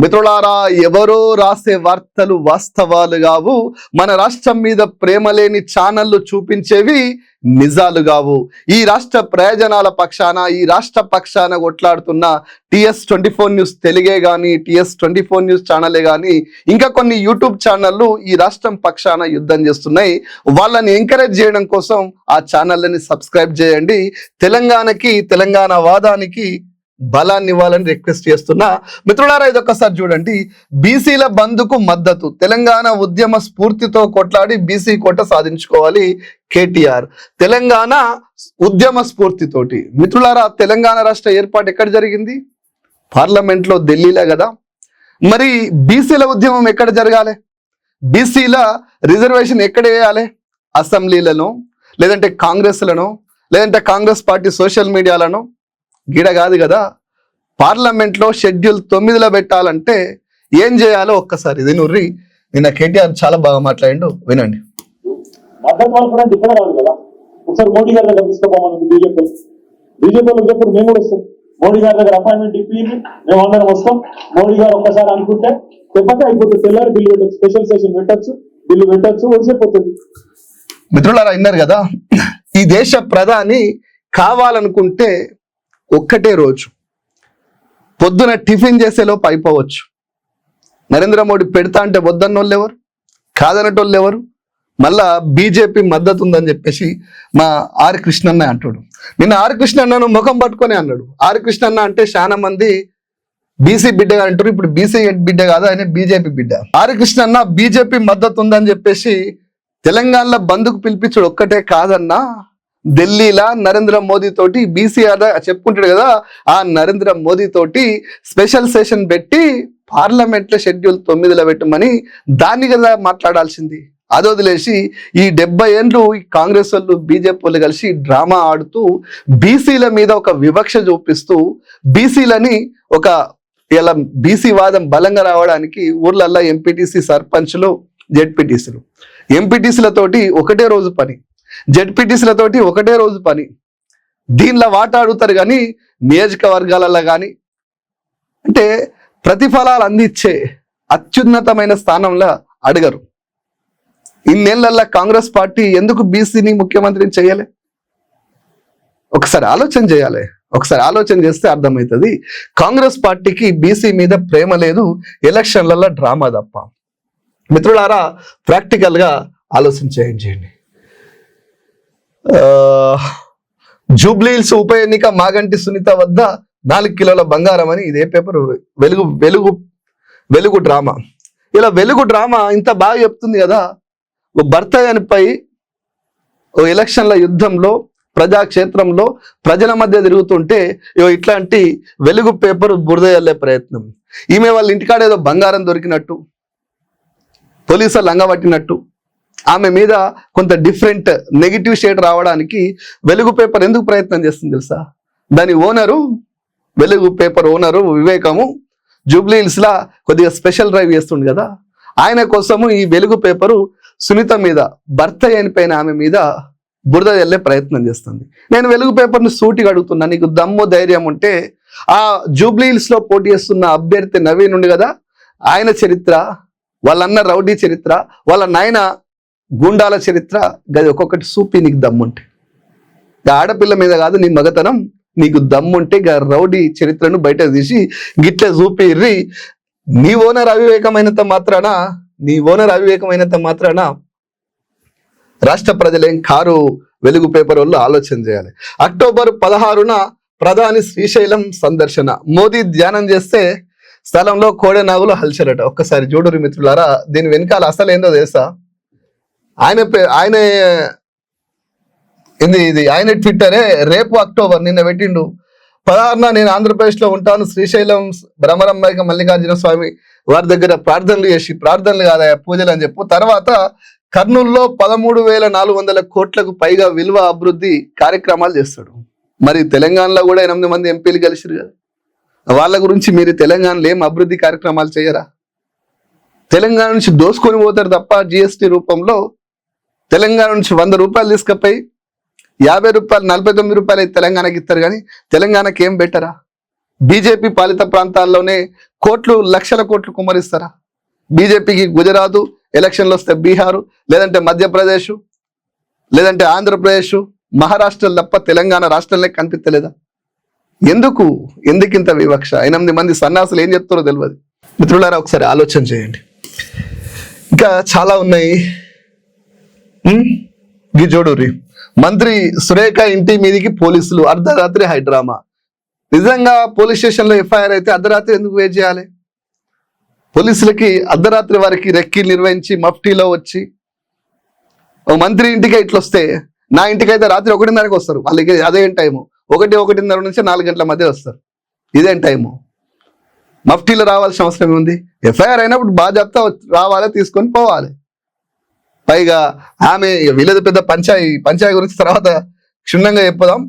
మిత్రులారా ఎవరో రాసే వార్తలు వాస్తవాలు కావు. మన రాష్ట్రం మీద ప్రేమ లేని ఛానళ్ళు చూపించేవి నిజాలు కావు. ఈ రాష్ట్ర ప్రయోజనాల పక్షాన ఈ రాష్ట్ర పక్షాన కొట్లాడుతున్న టిఎస్ ట్వంటీ ఫోర్ న్యూస్ తెలుగే కానీ టిఎస్ ట్వంటీ ఫోర్ న్యూస్ ఛానలే కానీ ఇంకా కొన్ని యూట్యూబ్ ఛానళ్ళు ఈ రాష్ట్రం పక్షాన యుద్ధం చేస్తున్నాయి. వాళ్ళని ఎంకరేజ్ చేయడం కోసం ఆ ఛానళ్ళని సబ్స్క్రైబ్ చేయండి. తెలంగాణకి తెలంగాణ వాదానికి బలాన్ని ఇవ్వాలని రిక్వెస్ట్ చేస్తున్నా. మిత్రులారా ఇది ఒకసారి చూడండి. బీసీల బంధుకు మద్దతు. తెలంగాణ ఉద్యమ స్ఫూర్తితో కొట్లాడి బీసీ కోట సాధించుకోవాలి కేటీఆర్. తెలంగాణ ఉద్యమ స్ఫూర్తితోటి. మిత్రులారా తెలంగాణ రాష్ట్ర ఏర్పాటు ఎక్కడ జరిగింది? పార్లమెంట్లో ఢిల్లీలో కదా. మరి బీసీల ఉద్యమం ఎక్కడ జరగాలి? బీసీల రిజర్వేషన్ ఎక్కడ వేయాలి? అసెంబ్లీలను లేదంటే కాంగ్రెస్లను లేదంటే కాంగ్రెస్ పార్టీ సోషల్ మీడియాలను గిడ కాదు కదా. పార్లమెంట్లో షెడ్యూల్ తొమ్మిదిలో పెట్టాలంటే ఏం చేయాలో ఒక్కసారి ఇది నుర్రి. నిన్న కేటీఆర్ చాలా బాగా మాట్లాడిండు. వినండి. ఒకసారి మోడీ గారి దగ్గర బీజేపీ మేము కూడా వస్తాం. మోడీ గారి దగ్గర అపాయింట్మెంట్ ఇప్పి మేము అందరం వస్తాం. మోడీ గారు ఒక్కసారి అనుకుంటే చెప్పక అయిపోతుంది. తెల్లారి బిల్లు పెట్టచ్చు స్పెషల్ సెషన్ పెట్టచ్చు బిల్లు పెట్టచ్చు ఒడిసిపోతుంది మిత్రులారా విన్నారు కదా. ఈ దేశ ప్రధాని కావాలనుకుంటే ఒక్కటే రోజు. పొద్దున టిఫిన్ చేసేలోపు అయిపోవచ్చు నరేంద్ర మోడీ పెడతా అంటే వద్దన్నోళ్ళు ఎవరు కాదనటోళ్ళు ఎవరు మళ్ళా బీజేపీ మద్దతు ఉందని చెప్పేసి మా ఆర్ కృష్ణన్న అంటాడు. నిన్న ఆర్ కృష్ణన్నను ముఖం పట్టుకొని అన్నాడు. ఆర్ కృష్ణన్న అంటే చాలా మంది బీసీ బిడ్డగా అంటారు. ఇప్పుడు బీసీ బిడ్డ కాదు? ఆయన బీజేపీ బిడ్డ. ఆర్ కృష్ణన్న బీజేపీ మద్దతు ఉందని చెప్పేసి తెలంగాణలో బంద్కు పిలిపించడు ఒక్కటే కాదన్నా ఢిల్లీలా నరేంద్ర మోదీ తోటి బీసీ చెప్పుకుంటాడు కదా ఆ నరేంద్ర మోదీ తోటి స్పెషల్ సెషన్ పెట్టి పార్లమెంట్లో షెడ్యూల్ తొమ్మిదిలో పెట్టమని దాన్ని కదా మాట్లాడాల్సింది. అది వదిలేసి ఈ డెబ్బై ఏళ్ళు ఈ కాంగ్రెస్ వాళ్ళు బీజేపీ వాళ్ళు కలిసి డ్రామా ఆడుతూ బీసీల మీద ఒక వివక్ష చూపిస్తూ బీసీలని ఒక ఇలా బీసీ వాదం బలంగా రావడానికి ఊర్లల్లో ఎంపీటీసీ సర్పంచ్లు జెడ్పీటీసీలు. ఎంపీటీసీలతోటి ఒకటే రోజు పని. జడ్పీటీసీలతోటి ఒకటే రోజు పని. దీనిలో వాటా అడుగుతారు కానీ నియోజకవర్గాలలో కానీ అంటే ప్రతిఫలాలు అందించే అత్యున్నతమైన స్థానంలో అడగరు. ఇన్నేళ్ళలో కాంగ్రెస్ పార్టీ ఎందుకు బీసీని ముఖ్యమంత్రిని చేయలే? ఒకసారి ఆలోచన చేయాలి. ఒకసారి ఆలోచన చేస్తే అర్థమవుతుంది. కాంగ్రెస్ పార్టీకి బీసీ మీద ప్రేమ లేదు ఎలక్షన్లలో డ్రామా తప్ప. మిత్రులారా ప్రాక్టికల్గా ఆలోచన చేయండి. జూబ్లీహిల్స్ ఉప ఎన్నిక మాగంటి సునీత వద్ద నాలుగు కిలోల బంగారం అని ఇదే పేపర్. వెలుగు వెలుగు వెలుగు డ్రామా. ఇలా వెలుగు డ్రామా ఇంత బాగా చెప్తుంది కదా. ఓ భర్త అనిపై ఓ ఎలక్షన్ల యుద్ధంలో ప్రజాక్షేత్రంలో ప్రజల మధ్య తిరుగుతుంటే ఇగో ఇట్లాంటి వెలుగు పేపర్ బురద ప్రయత్నం. ఈమె వాళ్ళ ఇంటికాడ ఏదో బంగారం దొరికినట్టు పోలీసులు లంగబట్టినట్టు ఆమె మీద కొంత డిఫరెంట్ నెగిటివ్ షేడ్ రావడానికి వెలుగు పేపర్ ఎందుకు ప్రయత్నం చేస్తుంది తెలుసా? దాని ఓనరు వెలుగు పేపర్ ఓనరు వివేకము జూబ్లీహిల్స్లా కొద్దిగా స్పెషల్ డ్రైవ్ చేస్తుండు కదా. ఆయన కోసము ఈ వెలుగు పేపరు సునీత మీద భర్త అయిన ఆమె మీద బురద వెళ్ళే ప్రయత్నం చేస్తుంది. నేను వెలుగు పేపర్ని సూటిగా అడుగుతున్నా నీకు దమ్ము ధైర్యం ఉంటే ఆ జూబ్లీ హిల్స్లో పోటీ చేస్తున్న అభ్యర్థి నవీన్ ఉండి కదా ఆయన చరిత్ర వాళ్ళన్న రౌడీ చరిత్ర వాళ్ళ నాయన గుండాల చరిత్ర గది ఒక్కొక్కటి సూపి నీకు దమ్ముంటే. ఆడపిల్ల మీద కాదు నీ మగతనం నీకు దమ్ముంటే గా రౌడీ చరిత్రను బయట తీసి గిట్ల చూపిర్రి. నీ ఓనర్ అవివేకమైనంత మాత్రాన? నీ ఓనర్ అవివేకమైనంత మాత్రాన? రాష్ట్ర ప్రజలేం కారు వెలుగు పేపర్ వాళ్ళు ఆలోచన చేయాలి. అక్టోబర్ పదహారున ప్రధాని శ్రీశైలం సందర్శన. మోదీ ధ్యానం చేస్తే స్థలంలో కోడెనాగులు హల్చరట. ఒక్కసారి చూడరు మిత్రులారా దీని వెనకాల అసలు ఏందో తెలుసా? ఆయన పే- ఆయన ఇది ఇది ఆయన ట్విట్టరే రేపు అక్టోబర్ నిన్న పెట్టిండు. పదహారున నేను ఆంధ్రప్రదేశ్లో ఉంటాను. శ్రీశైలం భ్రమరంబైక మల్లికార్జున స్వామి వారి దగ్గర ప్రార్థనలు చేసి ప్రార్థనలు కాదా పూజలు అని చెప్పు. తర్వాత కర్నూలులో పదమూడు వేల నాలుగు వందల కోట్లకు పైగా విలువ అభివృద్ధి కార్యక్రమాలు చేస్తాడు. మరి తెలంగాణలో కూడా ఎనిమిది మంది ఎంపీలు కలిసిరు కదా. వాళ్ళ గురించి మీరు తెలంగాణలో ఏం అభివృద్ధి కార్యక్రమాలు చేయరా? తెలంగాణ నుంచి దోసుకొని పోతారు తప్ప జిఎస్టి రూపంలో తెలంగాణ నుంచి వంద రూపాయలు తీసుకపోయి యాభై రూపాయలు నలభై తొమ్మిది రూపాయలు అయితే తెలంగాణకి ఇస్తారు కానీ తెలంగాణకి ఏం బెటరా? బీజేపీ పాలిత ప్రాంతాల్లోనే కోట్లు లక్షల కోట్లు కుమ్మరిస్తారా? బీజేపీకి గుజరాత్ ఎలక్షన్లు వస్తే బీహారు లేదంటే మధ్యప్రదేశ్ లేదంటే ఆంధ్రప్రదేశ్ మహారాష్ట్ర తప్ప తెలంగాణ రాష్ట్రంలో కనిపించలేదా ఎందుకు? ఎందుకు ఇంత వివక్ష? ఎనిమిది మంది సన్యాసులు ఏం చెప్తారో తెలియదు మిత్రులారా ఒకసారి ఆలోచన చేయండి. ఇంకా చాలా ఉన్నాయి. ఉమ్, గి చూడుర్రి మంత్రి సురేఖ ఇంటి మీదికి పోలీసులు అర్ధరాత్రి హైడ్రామా. నిజంగా పోలీస్ స్టేషన్లో ఎఫ్ఐఆర్ అయితే అర్ధరాత్రి ఎందుకు వెయిట్ చేయాలి? పోలీసులకి అర్ధరాత్రి వారికి రెక్కి నిర్వహించి మఫ్టీలో వచ్చి ఓ మంత్రి ఇంటికి ఇట్లా వస్తే నా ఇంటికి అయితే రాత్రి ఒకటిన్నరకు వస్తారు. వాళ్ళకి అదేం టైము. ఒకటి ఒకటిన్నర నుంచి నాలుగు గంటల మధ్య వస్తారు. ఇదేం టైము. మఫ్టీలో రావాల్సిన అవసరం ఉంది ఎఫ్ఐఆర్ అయినప్పుడు బాధ్యత రావాలి తీసుకొని పోవాలి. పైగా ఆమె వీళ్ళది పెద్ద పంచాయి పంచాయి గురించి తర్వాత క్షుణ్ణంగా చెప్పుదాం.